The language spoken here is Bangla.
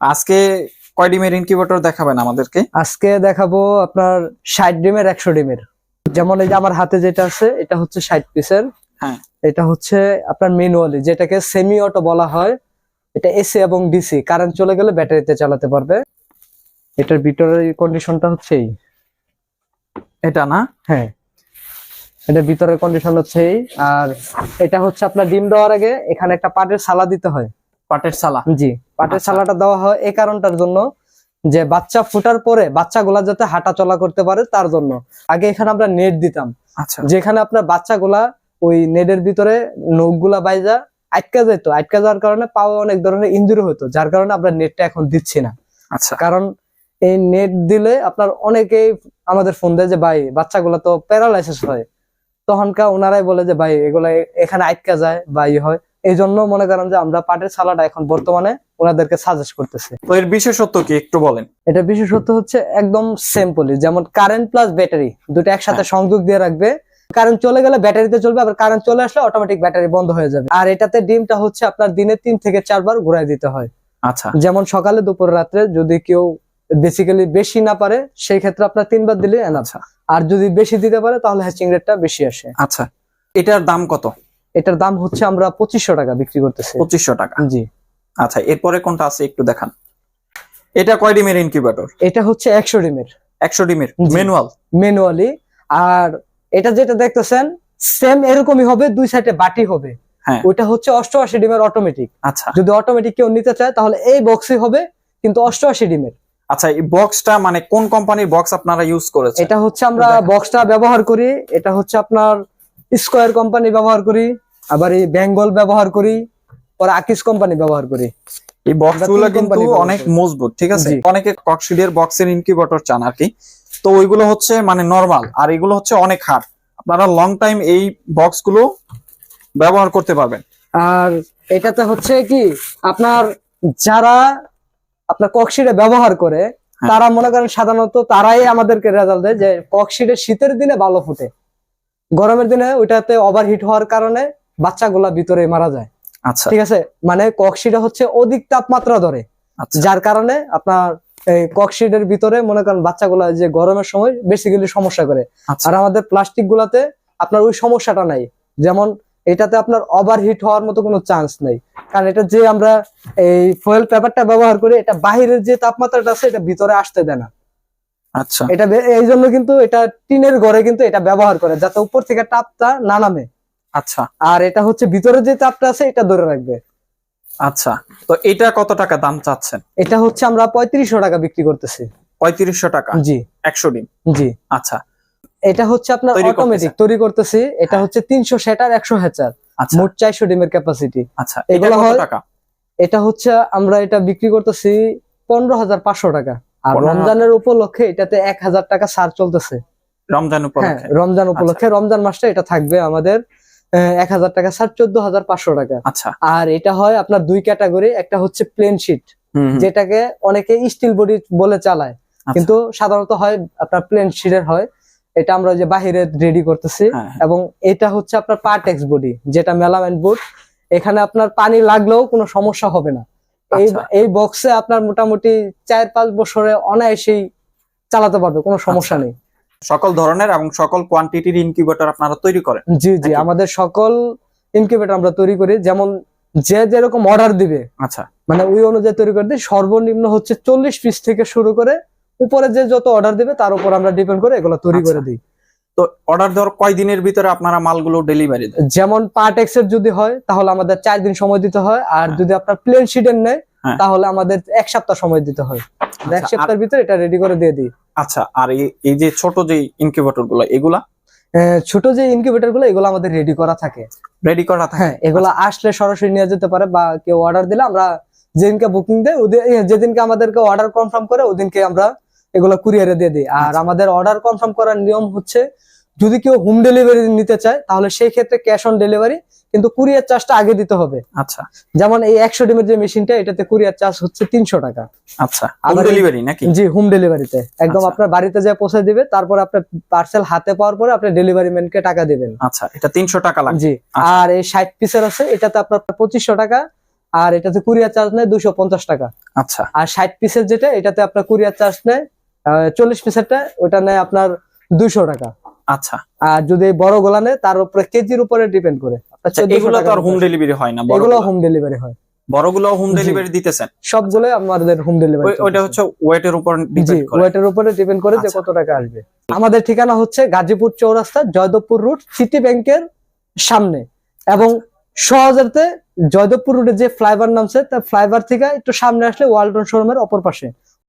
আজকে কয় ডিমের ইনকিউবেটর দেখাবেন আমাদেরকে? আজকে দেখাবো আপনার ষাট ডিমের একশো ডিমের। যেমন এই যে আমার হাতে যেটা আছে এটা হচ্ছে ষাট পিসের হ্যাঁ। এটা হচ্ছে আপনার ম্যানুয়ালি যেটাকে সেমি অটো বলা হয়। এটা এসি এবং ডিসি কারেন্ট চলে গেলে ব্যাটারিতে চালাতে পারবে। এটার ভিতরের কন্ডিশনটা হচ্ছে এই। এটা না? হ্যাঁ। এটা ভিতরের কন্ডিশন হচ্ছে এই। আর এটা হচ্ছে আপনার ডিম দেওয়ার আগে এখানে একটা পাটের সালা দিতে হয়। পাটের সালা জি পাটের আচ্ছা। সালাটা দেওয়া হয় এই কারণটার জন্য যে বাচ্চা ফুটার পরে বাচ্চাগুলা যাতে হাঁটা চলা করতে পারে তার জন্য। আগে এখানে আমরা নেট দিতাম। আচ্ছা। যেখানে আপনার বাচ্চাগুলা ওই নেটের ভিতরে নখগুলা বাইজা আটকা যেত। আটকা যাওয়ার কারণে পাওয়া অনেক ধরনের ইঞ্জুরি হতো যার কারণে আমরা নেটটা এখন দিচ্ছি না। আচ্ছা। কারণ এই নেট দিলে আপনার অনেকেই আমাদের ফোন দেয় যে ভাই বাচ্চাগুলা তো প্যারালাইসিস হয়। তখনকার ওনারাই বলে যে ভাই এগুলা এখানে আটকা যায় বা ই হয়। এই জন্য মনে করেন যে আমরা পাটের সালাটা এখন বর্তমানে ওনাদেরকে সাজেস্ট করতেছি। তো এর বিশেষত্ব কি একটু বলেন? এটা বিশেষত্ব হচ্ছে একদম সিম্পলি যেমন কারেন্ট প্লাস ব্যাটারি দুটো একসাথে সংযোগ দিয়ে রাখবে। কারেন্ট চলে গেলে ব্যাটারিতে চলবে আবার কারেন্ট চলে আসলে অটোমেটিক ব্যাটারি বন্ধ হয়ে যাবে। আর এটাতে ডিমটা হচ্ছে আপনার দিনে তিন থেকে চারবার ঘুরাই দিতে হয়। আচ্ছা। যেমন সকালে দুপুর রাত্রে যদি কেউ বেসিক্যালি বেশি না পারে সেই ক্ষেত্রে আপনার তিনবার দিলে আচ্ছা। আর যদি বেশি দিতে পারে তাহলে হ্যাচিং রেটটা বেশি আসে। আচ্ছা। এটার দাম কত? এটার দাম হচ্ছে আমরা পঁচিশশো টাকা বিক্রি করতেছি। পঁচিশশো টাকা। জি। আচ্ছা এরপরে কোনটা আছে একটু দেখান। এটা কয় ডিমের ইনকিউবেটর এটা হচ্ছে একশো ডিমের। একশো ডিমের। ম্যানুয়াল ম্যানুয়ালি আর এটা যেটা দেখতেছেন সেম এরকমই হবে দুই সাইডে বাটি হবে। হ্যাঁ। ওইটা হচ্ছে অষ্টআশি ডিমের অটোমেটিক আচ্ছা। যদি অটোমেটিক কেউ নিতে চায় তাহলে এই বক্সই হবে কিন্তু অষ্টআশি ডিমের। আচ্ছা এই বক্সটা মানে কোন কোম্পানির বক্স আপনারা ইউজ করেছেন? এটা হচ্ছে আমরা বক্সটা ব্যবহার করি এটা হচ্ছে আপনার স্কোয়ার কোম্পানি ব্যবহার করি আবার এই বেঙ্গল ব্যবহার করি পরে আকিস কোম্পানি ব্যবহার করি। এই বক্সগুলো তিন কিন্তু অনেক মজবুত ঠিক আছে? অনেকে কক্সিডের বক্সের ইনকিউবেটর চান আর কি। তো ওইগুলো হচ্ছে মানে নরমাল আর এগুলো হচ্ছে অনেক হার্ড আপনারা লং টাইম এই বক্সগুলো ব্যবহার করতে পারবেন। আর এটাতে হচ্ছে কি আপনার যারা আপনার ককশিটে ব্যবহার করে হ্যাঁ। তারা মনে করেন সাধারণত তারাই আমাদেরকে রেজাল্ট দেয় যে ককশিটে শীতের দিনে ভালো ফুটে। গরমের দিনে ওইটাতে ওভারহিট হওয়ার কারণে বাচ্চাগুলা ভিতরে মারা যায়। আচ্ছা। ঠিক আছে? মানে ককশিটে হচ্ছে অধিক তাপমাত্রা ধরে। আচ্ছা। যার কারণে আপনার এই ককশিটের ভিতরে মনে করেন বাচ্চাগুলা যে গরমের সময় বেসিক্যালি সমস্যা করে। আচ্ছা। আর আমাদের প্লাস্টিক গুলাতে আপনার ওই সমস্যাটা নাই। যেমন এটাতে আপনার ওভারহিট হওয়ার মতো কোনো চান্স নেই। কারণ এটা যে আমরা এই ফয়েল পেপারটা ব্যবহার করি এটা বাহিরের যে তাপমাত্রাটা আছে এটা ভিতরে আসতে দেয় না। আচ্ছা। এটা এই জন্য কিন্তু এটা টিনের ঘরে কিন্তু এটা ব্যবহার করে যাতে উপর থেকে তাপটা না নামে। আচ্ছা। আর এটা হচ্ছে ভিতরে যে তাপটা আছে এটা ধরে রাখবে। আচ্ছা। তো এটা কত টাকা দাম চাচ্ছেন? এটা হচ্ছে আমরা পঁয়ত্রিশশো টাকা বিক্রি করতেছি। পঁয়ত্রিশশো টাকা? জি। একশো ডিম? জি। আচ্ছা। এটা হচ্ছে আপনার অটোমেটিক তৈরি করতেছি। এটা হচ্ছে তিনশো সেটার একশো হ্যাচার আচ্ছা। মোট চারশো ডিমের ক্যাপাসিটি আচ্ছা। এগুলো হয়- টাকা? এটা হচ্ছে আমরা এটা বিক্রি করতেছি পনেরো হাজার পাঁচশো টাকা। আর রমজানের উপলক্ষে এটাতে এক হাজার টাকা ছাড় চলতেছে। রমজান হ্যাঁ উপলক্ষে। রমজান উপলক্ষে রমজান মাসটা এটা থাকবে আমাদের এক হাজার টাকা ছাড় চোদ্দ হাজার পাঁচশো টাকা। আচ্ছা। আর এটা হয় আপনার দুই ক্যাটাগরি একটা হচ্ছে প্লেন শিট। যেটাকে অনেকে স্টিল বডি বলে চালায়। আচ্ছা। কিন্তু সাধারণত হয় আপনার প্লেন শিটের হয়। এটা আমরা যে বাহিরে রেডি করতেছি। হ্যাঁ, হ্যাঁ। এবং এটা হচ্ছে আপনার পার্টেক্স বডি যেটা মেলামেন্ট বুট এখানে আপনার পানি লাগলেও কোনো সমস্যা হবে না। এই আচ্ছা। বক্সে আপনার মোটামুটি চার পাঁচ বছরে অনায়াসেই চালাতে পারবে কোনো সমস্যা আচ্ছা। নেই। সকল ধরনের এবং সকল কোয়ান্টিটির ইনকিউবেটর আপনারা তৈরি করেন। জি জি আমাদের সকল ইনকিউবেটর আমরা তৈরি করি। যেমন যে যেরকম অর্ডার দিবে আচ্ছা। মানে ওই অনুযায়ী তৈরি করে দিই। সর্বনিম্ন হচ্ছে চল্লিশ পিস থেকে শুরু করে উপরে যে যত অর্ডার দিবে তার উপর আমরা ডিপেন্ড করে এগুলো তৈরি করে আচ্ছা। দিই। তো অর্ডার দেওয়ার কয় দিনের ভিতরে আপনারা মালগুলো ডেলিভারি দেন? যেমন পার্ট এক্সের যদি হয় তাহলে আমাদের চার দিন সময় দিতে হয়। আর হ্যাঁ। যদি আপনার প্লেন শিটের নেয় হ্যাঁ। তাহলে আমাদের এক সপ্তাহ সময় দিতে হয়। এক আচ্ছা, সপ্তাহের ভিতরে এটা রেডি করে দিয়ে দিই। আচ্ছা আর এই- যে ছোট যে ইনকিউবেটরগুলো এগুলা? ছোট যে ইনকিউবেটরগুলো এগুলো আমাদের রেডি করা থাকে। রেডি করা থাকে? হ্যাঁ এগুলো আসলে সরাসরি নিয়ে যেতে পারে বা কেউ অর্ডার দিলে আমরা যেদিনকে বুকিং দেয় যেদিনকে আমাদেরকে অর্ডার কনফার্ম করে ওদিনকে আমরা এগুলো কুরিয়ারে দিয়ে দিই। আর আচ্ছা। আমাদের অর্ডার কনফার্ম করার নিয়ম হচ্ছে যদি কেউ হোম ডেলিভারি নিতে চায় তাহলে সেই ক্ষেত্রে ক্যাশ অন ডেলিভারি কিন্তু কুরিয়ার চার্জটা আগে দিতে হবে। আচ্ছা। যেমন এই একশো ডিমের যে মেশিনটা এটাতে কুরিয়ার চার্জ হচ্ছে তিনশো টাকা। আচ্ছা। ডেলিভারি নাকি? জি হোম ডেলিভারিতে একদম আচ্ছা। আপনার বাড়িতে যা পৌঁছে দিবে তারপর আপনার পার্সেল হাতে পাওয়ার পরে আপনি ডেলিভারি ম্যানকে টাকা দিবেন। আচ্ছা এটা তিনশো টাকা লাগবে। জি। আচ্ছা। আর এই ষাট পিসের আছে এটাতে আপনার পঁচিশশো টাকা আর এটাতে কুরিয়ার চার্জ নেয় দুশো পঞ্চাশ টাকা। আচ্ছা। আর ষাট পিসের যেটা এটাতে আপনার কুরিয়ার চার্জ নেয় চল্লিশ পিসেরটা ওটা নেয় আপনার দুইশো টাকা। আচ্ছা। আর যদি বড় গোলা নেয় তার উপরে কেজির উপরে ডিপেন্ড করে। আচ্ছা 1400 এগুলো তো আর হোম ডেলিভারি হয় না এগুলো হোম ডেলিভারি হয়। বড়গুলো হোম ডেলিভারি দিতেছেন। সবগুলোই আমাদের হোম ডেলিভারি ওই- ওইটা হচ্ছে ওয়েটের উপর ডিপেন্ড করে। ওয়েটের উপরে ডিপেন্ড করে যে আচ্ছা। কত টাকা আসবে। আমাদের ঠিকানা হচ্ছে গাজীপুর চৌরাস্তা জয়দেবপুর রুট সিটি ব্যাংকের সামনে। এবং সহজেতে জয়দেবপুর রুটে যে ফ্লাইভার নামছে তার ফ্লাইভার থেকে একটু সামনে আসলে ওয়ালটন শোরুমের অপর পাশে।